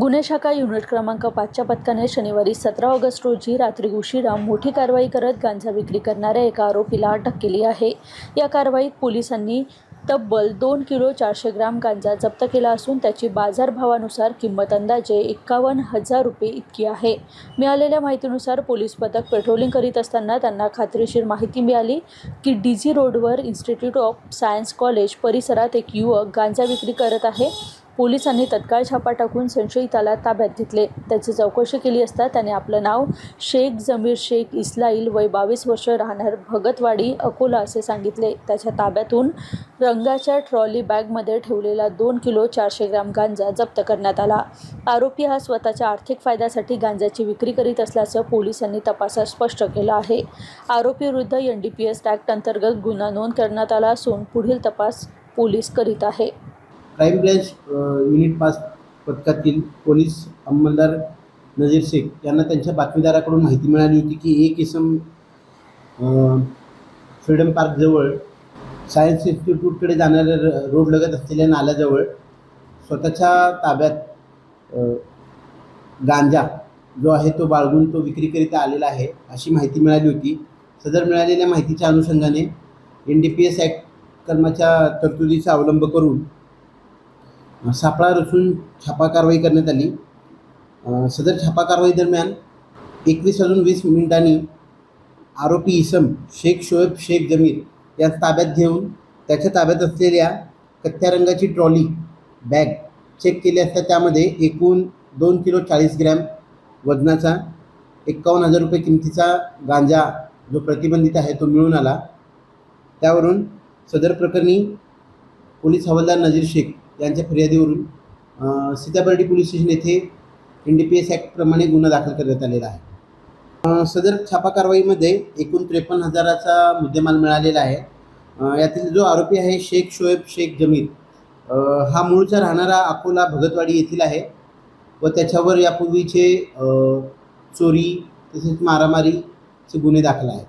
गुन्हे शाखा युनिट क्रमांक पाचच्या पथकाने शनिवारी सतरा ऑगस्ट रोजी रात्री उशिरा मोठी कारवाई करत गांजा विक्री करणाऱ्या एका आरोपीला अटक केली आहे. या कारवाईत पोलिसांनी तब्बल दोन किलो चारशे ग्राम गांजा जप्त केला असून त्याची बाजारभावानुसार किंमत अंदाजे एक्कावन्न हजार रुपये इतकी आहे. मिळालेल्या माहितीनुसार पोलीस पथक पेट्रोलिंग करीत असताना त्यांना खात्रीशीर माहिती मिळाली की डी जी रोडवर इन्स्टिट्यूट ऑफ सायन्स कॉलेज परिसरात एक युवक गांजा विक्री करत आहे. पोलिसांनी तत्काळ छापा टाकून संशयिताला ताब्यात घेतले. त्याची चौकशी केली असता त्याने आपलं नाव शेख जमीर शेख इस्लाईल वय बावीस वर्ष राहणार भगतवाडी अकोला असे सांगितले. त्याच्या ताब्यातून रंगाच्या ट्रॉली बॅगमध्ये ठेवलेला दोन किलो चारशे ग्राम गांजा जप्त करण्यात आला. आरोपी हा स्वतःच्या आर्थिक फायद्यासाठी गांजाची विक्री करीत असल्याचं पोलिसांनी तपासात स्पष्ट केलं आहे. आरोपीविरुद्ध N D P S act अंतर्गत गुन्हा नोंद करण्यात आला असून पुढील तपास पोलीस करीत आहे. क्राईम ब्रँच युनिट पाच पथकातील पोलीस अंमलदार नजीर शेख यांना त्यांच्या बातमीदाराकडून माहिती मिळाली होती की एक इसम फ्रीडम पार्कजवळ सायन्स इन्स्टिट्यूटकडे जाणाऱ्या र- रोड लगत असलेल्या नाल्याजवळ स्वतःच्या ताब्यात गांजा जो आहे तो बाळगून तो विक्रीकरिता आलेला आहे अशी माहिती मिळाली होती. सदर मिळालेल्या माहितीच्या अनुषंगाने N D P S act कर्माच्या तरतुदीचा अवलंब करून सापळा रचून छापा कारवाई करण्यात आली. सदर छापा कारवाई दरम्यान एकवीस वाजून वीस मिनिटांनी आरोपी इसम शेख शोएब शेख जमीर या ताब्यात घेऊन त्याच्या ताब्यात असलेल्या कथ्या रंगाची ट्रॉली बॅग चेक केली असता त्यामध्ये एकूण दोन किलो चाळीस ग्रॅम वजनाचा एक्कावन्न हजार रुपये किमतीचा गांजा जो प्रतिबंधित आहे तो मिळून आला. त्यावरून सदर प्रकरणी पोलीस हवालदार नजीर शेख यांच्या फिर्यादीवरून सीताबर्डी पोलीस स्टेशन येथे एन डी पी एस ॲक्टप्रमाणे गुन्हा दाखल करण्यात आलेला आहे. सदर छापा कारवाईमध्ये एकूण त्रेपन्न हजाराचा मुद्देमाल मिळालेला आहे. यातील जो आरोपी आहे शेख शोएब शेख जमीर हा मूळचा राहणारा अकोला भगतवाडी येथील आहे व त्याच्यावर यापूर्वीचे चोरी तसेच मारामारीचे गुन्हे दाखल आहेत.